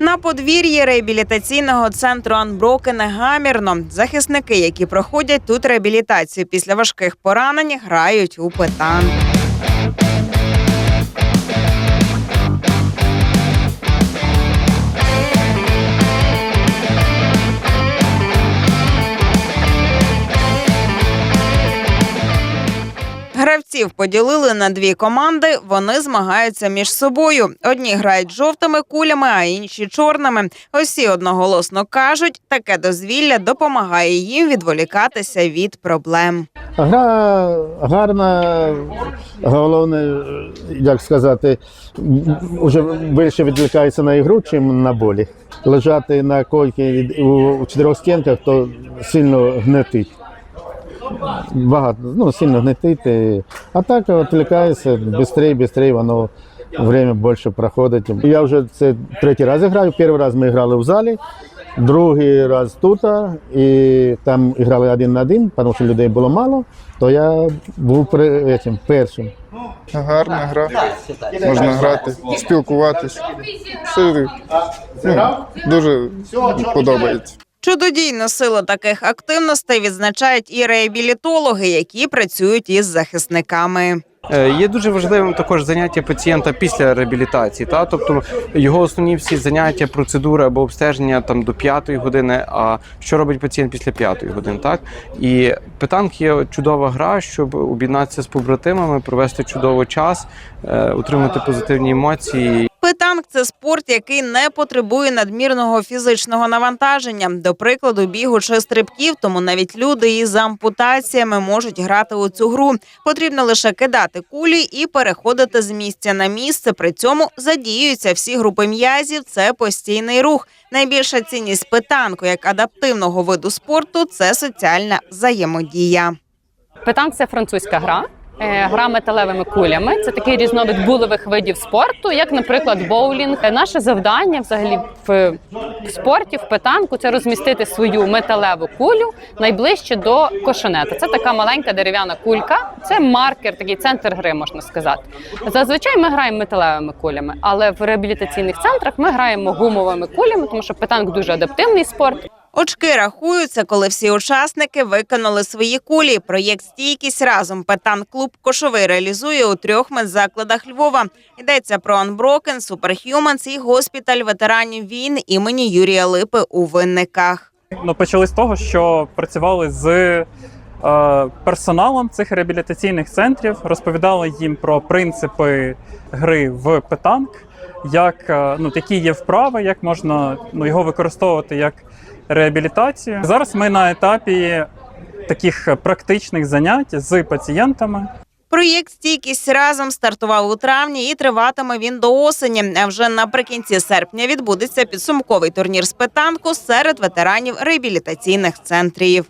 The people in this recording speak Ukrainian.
На подвір'ї реабілітаційного центру Анброкене гамірно. Захисники, які проходять тут реабілітацію після важких поранень, грають у петан. Гравців поділили на дві команди. Вони змагаються між собою. Одні грають жовтими кулями, а інші чорними. Усі одноголосно кажуть, таке дозвілля допомагає їм відволікатися від проблем. Гра гарна, головне, як сказати, вже більше відвлікається на ігру, чим на болі. Лежати на койці у чотирьох стінках, то сильно гнетить. Багато, ну, сильно гнетить. і- А так відвлікається, швидше, швидше воно время більше проходить. Я вже це третій раз граю. Перший раз ми грали в залі, другий раз тут, і там грали один на один, тому що людей було мало, то я був этим, першим. Гарна гра. Можна грати, спілкуватись. Все, ну, дуже подобається. Чудодійну силу таких активностей відзначають і реабілітологи, які працюють із захисниками. Е, Є дуже важливим також заняття пацієнта після реабілітації. Та тобто його основні всі заняття, процедури або обстеження там до п'ятої години. А що робить пацієнт після п'ятої години? Так і питанк є чудова гра, щоб об'єднатися з побратимами, провести чудовий час, е, отримати позитивні емоції Питанк це спорт, який не потребує надмірного фізичного навантаження, до прикладу, бігу чи стрибків. Тому навіть люди із ампутаціями можуть грати у цю гру. Потрібно лише кидати кулі і переходити з місця на місце. При цьому задіюються всі групи м'язів. Це постійний рух. Найбільша цінність питанку як адаптивного виду спорту це соціальна взаємодія. Питанк це французька гра. Е, Гра металевими кулями це такий різновид булевих видів спорту, як, наприклад, боулінг. Е, Наше завдання взагалі в, спорті, в питанку це розмістити свою металеву кулю найближче до кошенета. Це така маленька дерев'яна кулька. Це маркер, такий центр гри, можна сказати. Зазвичай ми граємо металевими кулями, але в реабілітаційних центрах ми граємо гумовими кулями, тому що питанк дуже адаптивний спорт. Очки рахуються, коли всі учасники виконали свої кулі. Проєкт стійкість разом Петан клуб Кошовий реалізує у трьох медзакладах Львова. Йдеться про Анброкен, Суперх'юманс і госпіталь ветеранів війн імені Юрія Липи у винниках. Ну, почали з того, що працювали з персоналом цих реабілітаційних центрів, розповідали їм про принципи гри в питанк, як, е, ну, які є вправи, як можна ну, його використовувати як реабілітацію. Зараз ми на етапі таких практичних занять з пацієнтами. Проєкт стійкість разом стартував у травні і триватиме він до осені. А вже наприкінці серпня відбудеться підсумковий турнір з питанку серед ветеранів реабілітаційних центрів.